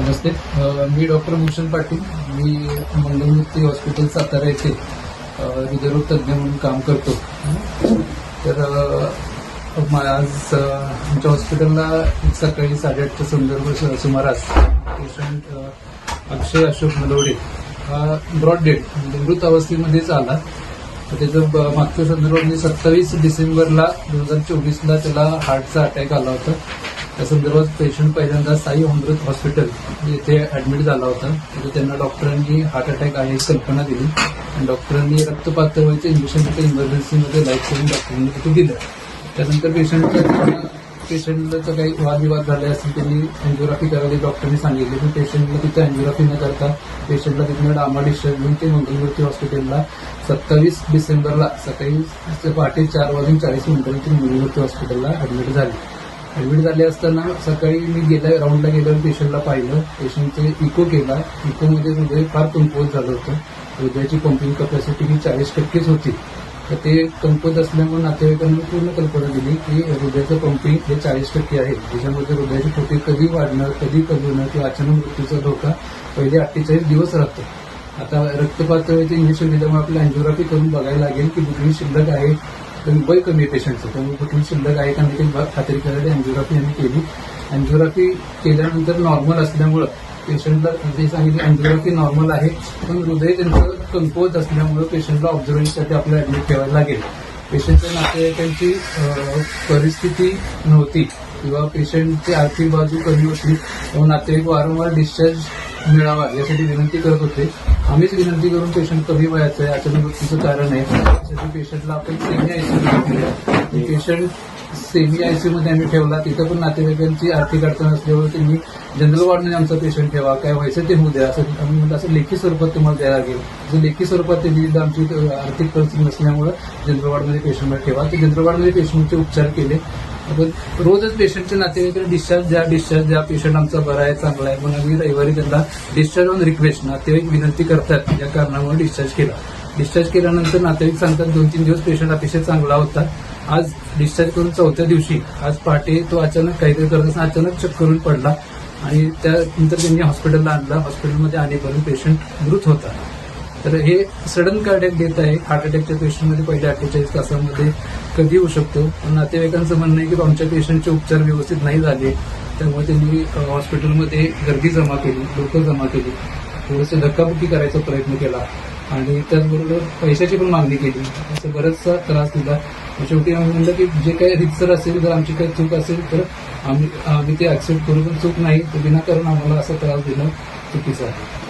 नमस्ते मी डॉक्टर भूषण पाटील. मी मंगलमूर्ती हॉस्पिटल सातारा येथे हृदयरोग तज्ज्ञ म्हणून काम करतो. तर आज आमच्या हॉस्पिटलला सकाळी साडेआठच्या संदर्भ सुमारास पेशंट अक्षय अशोक मलवडे हा ब्रॉड डेट म्हणजे मृत अवस्थेमध्येच आला. तर त्याचं ब- मागच्या संदर्भात सत्तावीस डिसेंबरला दोन हजार चोवीसला त्याला हार्टचा अटॅक आला होता. त्या संदर्भात पेशंट पहिल्यांदा साई अमृत हॉस्पिटल येथे ऍडमिट झाला होता. तिथे त्यांना डॉक्टरांनी हार्ट अटॅक आहे ही कल्पना दिली. आणि डॉक्टरांनी रक्तपातळीचं इंजेक्शन तिथे इमर्जन्सीमध्ये लाईफ सेव्हिंग डॉक्टरांनी तिथे दिलं. त्यानंतर पेशंटचं पेशंटचा काही वादविवाद झाले असेल त्यांनी अँजिओग्राफी करायला डॉक्टरनी सांगितले. पण पेशंटला तिथे अँजिओग्राफी न करता पेशंटला तिथून डामा डिस्चार्ज घेऊन ते मंगलमूर्ती हॉस्पिटलला सत्तावीस डिसेंबरला सकाळी पहाटे चार वाजून चाळीस मिनिटांनी ते मंगलमूर्ती हॉस्पिटलला ऍडमिट झाले. ऍडमिट झाले असताना सकाळी मी गेल्या राऊंडला गेल्यावर पेशंटला पाहिलं. पेशंटचे इको केला. इकोमध्ये हृदय फार कमकुवत झालं होतं. हृदयाची पंपिंग कपॅसिटी ही चाळीस टक्केच होती. तर ते कमकुवत असल्यामुळे नातेवाईकांनी पूर्ण कल्पना दिली की हृदयाचं पंपिंग हे चाळीस टक्के आहे. त्याच्यामध्ये हृदयाची ठोके कधी वाढणार कधी कमी होणार किंवा अचानक मृत्यूचा धोका पहिले अठ्ठेचाळीस दिवस राहतो. आता रक्तपातळीचे इंजेक्शन दिल्यामुळे आपल्याला अँजिओग्राफी करून बघायला लागेल की बुकणी शिल्लक आहे. तर वय कमी आहे पेशंटचं त्यामुळे तुम्ही शिल्लक आहे का नाही खात्री करायला अँजिओग्राफी आम्ही केली. अँजिओग्राफी केल्यानंतर नॉर्मल असल्यामुळं पेशंटला ते सांगितलं अँजिओग्राफी नॉर्मल आहे पण हृदय त्यांचं कमकुवत असल्यामुळं पेशंटला ऑब्झर्वेशनसाठी आपल्याला ऍडमिट ठेवायला लागेल. पेशंटच्या नातेवाईकांची परिस्थिती नव्हती किंवा पेशंटची आर्थिक बाजू कमी होती त्यामुळे नातेवाईक वारंवार डिस्चार्ज मिळावा यासाठी विनंती करत होते. आम्हीच विनंती करून पेशंट कमी वयाचं आहे. अचानक मृत्यूचं कारण आहे. त्यासाठी पेशंटला आपण semi ICU patient semi ICU मध्ये आम्ही ठेवला. तिथं पण नातेवाईकांची आर्थिक अडचण असल्यामुळे तुम्ही जनरल वॉर्डमध्ये आमचा पेशंट ठेवा. काय व्हायचं ते होऊ द्या. असं आम्ही म्हणलं असं लेखी स्वरूपात तुम्हाला द्यायला लागेल. जर लेखी स्वरूपात ते दिलं आमची आर्थिक परिस्थिती नसल्यामुळे जनरल वॉर्डमध्ये पेशंटला ठेवा. ते जनरल वॉर्डमध्ये पेशंटचे उपचार केले. आपण रोजच पेशंटच्या नातेवाईकडे डिस्चार्ज द्या डिस्चार्ज द्या. पेशंट आमचा बरा आहे चांगला आहे. म्हणून आम्ही रविवारी त्यांना डिस्चार्ज ऑन रिक्वेस्ट नातेवाईक विनंती करतात. या कारणामुळे डिस्चार्ज केला. डिस्चार्ज केल्यानंतर नातेवाईक सांगतात दोन तीन दिवस पेशंट अतिशय चांगला होता. आज डिस्चार्ज करून चौथ्या दिवशी आज पहाटे तो अचानक काहीतरी करत असताना अचानक चक्करून करून पडला आणि त्यानंतर त्यांनी हॉस्पिटलला आणला. हॉस्पिटलमध्ये आणेपर्यंत पेशंट मृत होता तर हे सडन कार्डियक देत आहे. हार्ट अटॅकच्या पेशंटमध्ये पहिल्या अठ्ठेचाळीस तासामध्ये कधी होऊ शकतो. पण नातेवाईकांचं म्हणणं आहे की आमच्या पेशंटचे उपचार व्यवस्थित नाही झाले. त्यामुळे त्यांनी हॉस्पिटलमध्ये गर्दी जमा केली लोक जमा केली. थोडंसं धक्काबुक्की करायचा प्रयत्न केला. आणि त्याचबरोबर पैशाची पण मागणी केली. असं बराचसा त्रास दिला. शेवटी आम्ही म्हणलं की जे काही रितसर असेल जर आमची काही चूक असेल तर आम्ही आम्ही ते ऍक्सेप्ट करू. पण चूक नाही तर विनाकारण आम्हाला असा त्रास देणं चुकीचं आहे.